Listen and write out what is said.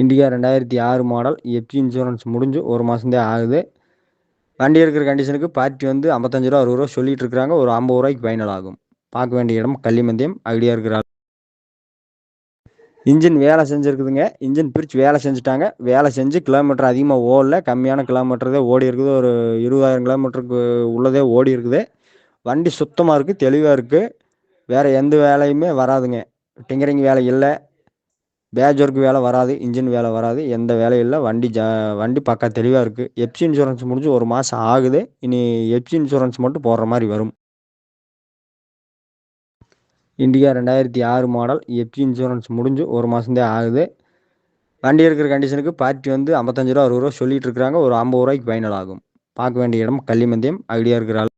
இண்டிகா ரெண்டாயிரத்தி ஆறு model FC insurance முடிஞ்சு ஒரு மாதம்தான் ஆகுது. வண்டி இருக்கிற கண்டிஷனுக்கு பார்ட்டி வந்து ஐம்பத்தஞ்சு ரூபா அறுபது ரூபா சொல்லிட்டு இருக்கிறாங்க. ஒரு ஐம்பது ரூபாய்க்கு ஃபைனல் ஆகும். பார்க்க வேண்டிய இடம் கள்ளிமந்தியம் ஐடியா இருக்கிற இன்ஜின் வேலை செஞ்சுருக்குதுங்க. இன்ஜின் பிரித்து வேலை செஞ்சுட்டாங்க. வேலை செஞ்சு கிலோமீட்டர் அதிகமாக ஓடல. கம்மியான கிலோமீட்டர் தான் ஓடி இருக்குது. ஒரு இருபதாயிரம் கிலோமீட்டருக்கு உள்ளதே ஓடி இருக்குது. வண்டி சுத்தமாக இருக்குது தெளிவாக இருக்குது வேறு எந்த வேலையுமே வராதுங்க. டிங்கரிங் வேலை இல்லை. பேஜ் ஒர்க் வேலை வராது இன்ஜின் வேலை வராது எந்த வேலையும் இல்லை. வண்டி ஜா வண்டி பக்கா தெளிவாக இருக்குது எஃப்சி இன்சூரன்ஸ் முடிஞ்சு ஒரு மாதம் ஆகுது. இனி எப்சி இன்சூரன்ஸ் மட்டும் போடுற மாதிரி வரும். இண்டிகா ரெண்டாயிரத்தி ஆறு மாடல். எஃப்சி இன்சூரன்ஸ் முடிஞ்சு ஒரு மாதந்தே ஆகுது. வண்டி இருக்கிற கண்டிஷனுக்கு பார்ட்டி வந்து ஐம்பத்தஞ்சு ரூபா அறுபது ரூபா சொல்லிட்டு இருக்கிறாங்க. ஒரு ஐம்பது ரூபாய்க்கு ஃபைனல் ஆகும். பார்க்க வேண்டிய இடம் கள்ளிமந்தியம். ஐடியா இருக்கிற ஆள்